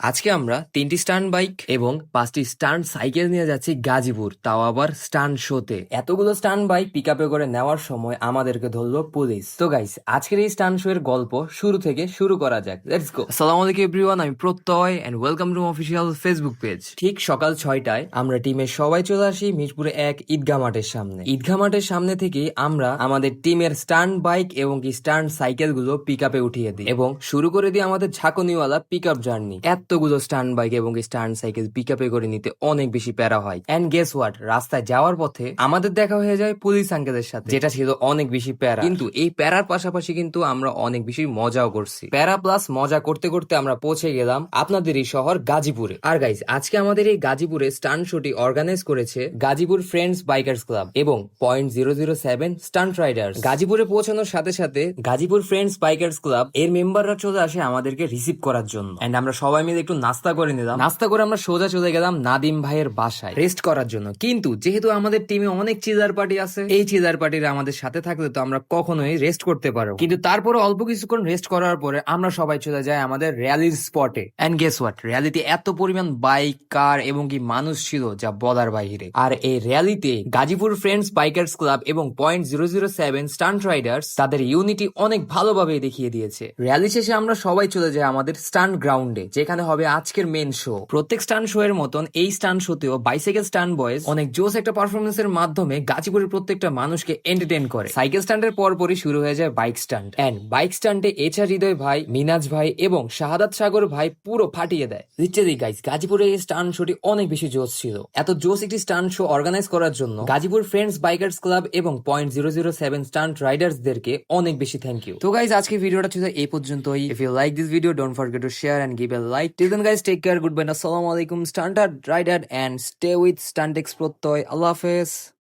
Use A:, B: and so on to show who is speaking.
A: আজকে আমরা তিনটি স্টান্ট বাইক এবং পাঁচটি স্টান্ট সাইকেল নিয়ে যাচ্ছি গাজীপুর তাও আবার স্টান্ট শোতে। এতগুলো স্টান্ট বাইক পিক আপে করে নেওয়ার সময় আমাদেরকে ধরলো পুলিশ। তো গাইস আজকের এই স্টান্ট শো এর গল্প শুরু থেকে শুরু করা যাক। লেটস গো আসসালামু আলাইকুম এভরিওয়ান আমি Prottoy and welcome to official Facebook page ঠিক সকাল ছয়টায় আমরা টিমের সবাই চলে আসি মিরপুরে এক ঈদগাহ মাঠের সামনে। ঈদগাহ মাঠের সামনে থেকে আমরা আমাদের টিমের স্টান্ট বাইক এবং কি সাইকেলগুলো পিক আপে উঠিয়ে দিই এবং শুরু করে দিই আমাদের ঝাঁকুনিওয়ালা পিক আপ জার্নি এতগুলো স্টান্ট বাইক এবং স্টান্ট সাইকেল পিক আপে করে নিতে অনেক বেশি প্যারা হয়। এন্ড গেস হোয়াট রাস্তায় যাওয়ার পথে আমাদের দেখা হয়ে যায় পুলিশ আঙ্কেলের সাথে, যেটা ছিল অনেক বেশি প্যারা। কিন্তু এই প্যারার পাশাপাশি কিন্তু আমরা অনেক বেশি মজাও করছি। প্যারা প্লাস মজা করতে করতে আমরা পৌঁছে গেলাম আপনাদের এই শহর গাজীপুরে। আর গাইজ আজকে আমাদের এই গাজীপুরে স্টান্ট শোটি অর্গানাইজ করেছে গাজীপুর ফ্রেন্ডস বাইকার্স ক্লাব এবং point zero zero seven stunt riders গাজীপুরে পৌঁছানোর সাথে সাথে গাজীপুর ফ্রেন্ডস বাইকার্স ক্লাব এর মেম্বাররা চলে আসে আমাদেরকে রিসিভ করার জন্য। এন্ড আমরা সবাই মিলে একটু নাস্তা করে নিলাম। নাস্তা করে আমরা সোজা চলে গেলাম নাদিম ভাইয়ের বাসায়। রেস্ট করার জন্য। কিন্তু যেহেতু আমাদের টিমে অনেক চিজার পার্টি আছে এই চিজার পার্টির আমাদের সাথে থাকলে তো আমরা কখনোই রেস্ট করতে পারব কিন্তু তারপরে অল্প কিছুক্ষণ রেস্ট করার পরে আমরা সবাই চলে যাই আমাদের র্যালির স্পটে এন্ড গেস হোয়াট র্যালিতে এত পরিমাণ বাইক কার এবং কি মানুষ ছিল যা বলার বাইরে। আর এই র্যালিতে গাজীপুর ফ্রেন্ডস বাইকার্স ক্লাব এবং point zero zero seven stunt riders তাদের ইউনিটি অনেক ভালোভাবে দেখিয়ে দিয়েছে। র্যালি শেষে আমরা সবাই চলে যাই আমাদের স্টান্ট গ্রাউন্ডে যেখানে হবে আজকের মেন শো প্রত্যেক স্টান শো এর মতন এই স্টান্ট শোতেও বাইসাইকেল স্টান্ট বয়েজ অনেক জোস একটা পারফরমেন্স এর মাধ্যমে গাজীপুরের প্রত্যেকটা মানুষকে এন্টারটেন করে। সাইকেল স্ট্যান্ডের পরপরই শুরু হয়ে যায় বাইক স্ট্যান্ড এন্ড বাইক স্ট্যান্ডে এচা হৃদয় ভাই, মিনাজ ভাই এবং শাহাদাত সাগর ভাই পুরো ফাটিয়ে দেয়। লিটারি গাইস গাজীপুরে এই স্টান্ট শোটি অনেক বেশি জোস ছিল। এত জোস একটি স্টান্ট শো অর্গানাইজ করার জন্য গাজীপুর ফ্রেন্ডস বাইকার্স ক্লাব এবং point zero zero seven stunt riders দেরকে অনেক বেশি থ্যাংক ইউ তো গাইজ আজকে ভিডিওটা ছিল এই পর্যন্তই। If you like this video don't forget to share and give a like guys take care good bye আসসালামু আলাইকুম stunter rider and stay with Stuntex Prottoy আল্লাহ হাফেজ